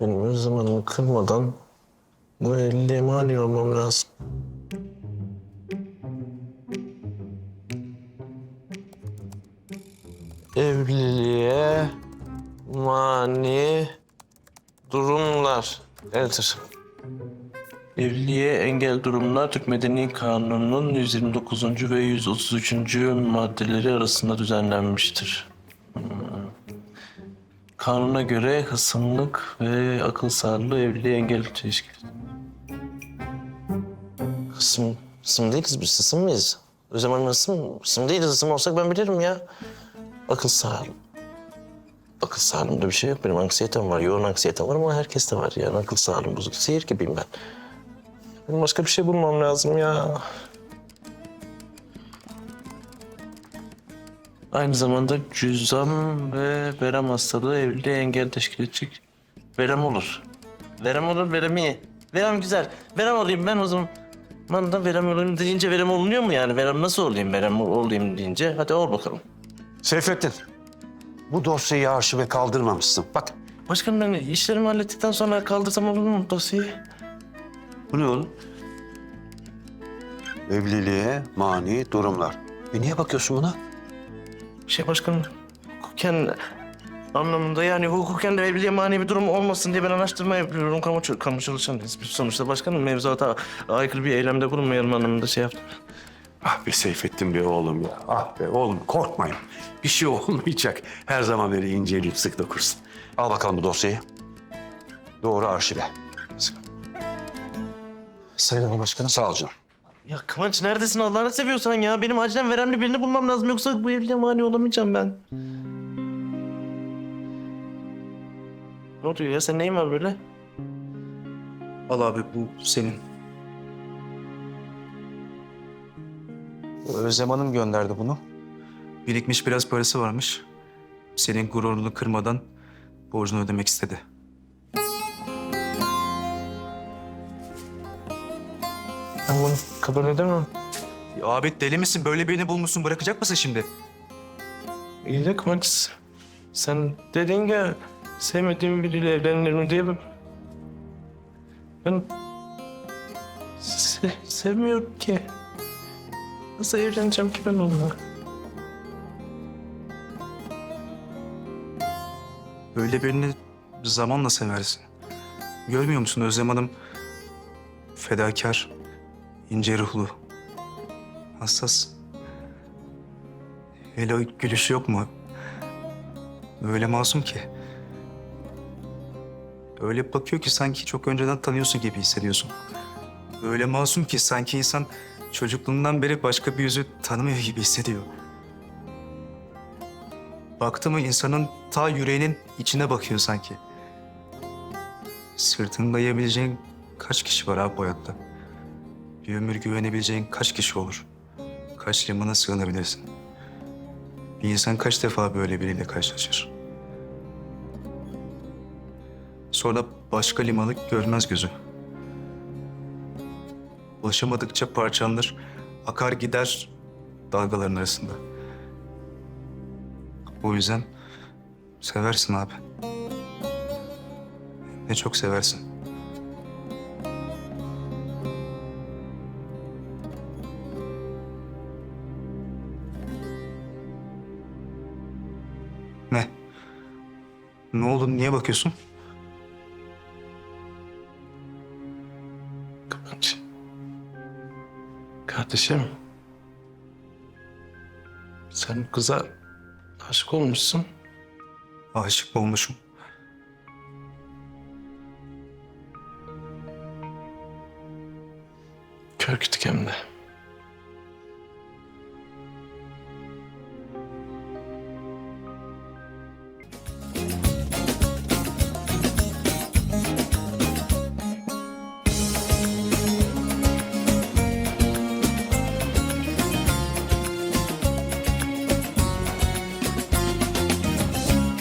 Benim öz zamanımı kırmadan bu evliliğe mani olmam lazım. Evliliğe mani durumlar. Enter. Evliliğe engel durumlar Türk Medeni Kanunu'nun 129. ve 133. maddeleri arasında düzenlenmiştir. Kanuna göre hısımlık ve akıl sağlığı evliliğe engel teşkil eder. Hısım, hısım değiliz biz, hısım mıyız? O zaman hısım, hısım değiliz. Hısım olsak ben bilirim ya. Akıl sağlığı. Akıl sağlığımda bir şey yok. Benim anksiyetem var, yoğun anksiyetem var ama herkeste var yani. Akıl sağlığım bozuk. Seyir gibiyim ben. Benim başka bir şey bulmam lazım ya. Aynı zamanda cüzzam ve verem hastalığı evliliğe engel teşkil edecek. Verem olur. Verem olur, verem iyi. Verem güzel. Verem olayım ben o zaman. Ben da verem olayım deyince verem olunuyor mu yani? Verem nasıl olayım verem olayım deyince? Hadi ol bakalım. Seyfettin, bu dosyayı arşive kaldırmamışsın. Bak, Başkanım ben işlerimi hallettikten sonra kaldırsam olur mu dosyayı? bu ne oğlum? Evliliğe mani durumlar. E niye bakıyorsun buna? Şey başkanım, hukuken anlamında yani hukuken de evliliğe mani bir durum olmasın diye ben araştırma yapıyorum. Kamu, kamu çalışanıyız. Biz sonuçta başkanım mevzuata aykırı bir eylemde bulunmayalım anlamında şey yaptım. Ah be Seyfettin be oğlum ya. Ah be oğlum korkmayın. Bir şey olmayacak. Her zaman böyle inceleyip sık dokursun. Al bakalım bu dosyayı. Doğru arşive. Sayın Başkanım. Sağ ol canım. Ya Kıvanç neredesin Allah'ını seviyorsan ya? Benim acilen veremli birini bulmam lazım yoksa bu evliliğe mani olamayacağım ben. Ne oluyor ya? Senin neyin var böyle? Al abi bu senin. Özlem Hanım gönderdi bunu. Birikmiş biraz parası varmış. Senin gururunu kırmadan borcunu ödemek istedi. Ben bunu kabul edemem. Ya abi deli misin? Böyle birini bulmuşsun. Bırakacak mısın şimdi? İyi de Kıvanç, sen dedin ya sevmediğim biriyle evlenilir mi diye ben... Ben se- sevmiyorum ki. Nasıl evleneceğim ki ben onunla? Böyle birini zamanla seversin. Görmüyor musun Özlem Hanım? Fedakar, ince ruhlu, hassas. Hele o gülüşü yok mu? Öyle masum ki. Öyle bakıyor ki sanki çok önceden tanıyorsun gibi hissediyorsun. Öyle masum ki sanki insan çocukluğundan beri başka bir yüzü tanımıyor gibi hissediyor. Baktı mı insanın ta yüreğinin içine bakıyor sanki. Sırtını dayayabileceğin kaç kişi var abi bu hayatta? Bir ömür güvenebileceğin kaç kişi olur? Kaç limana sığınabilirsin? Bir insan kaç defa böyle biriyle karşılaşır? Sonra başka limanı görmez gözü. Ulaşamadıkça parçalanır, akar gider dalgaların arasında. O yüzden seversin abi. Ne çok seversin. Ne oldu? Niye bakıyorsun? Kıvanç. Kardeşim. Sen kıza aşık olmuşsun. Aşık olmuşum? Kör kütük hem de.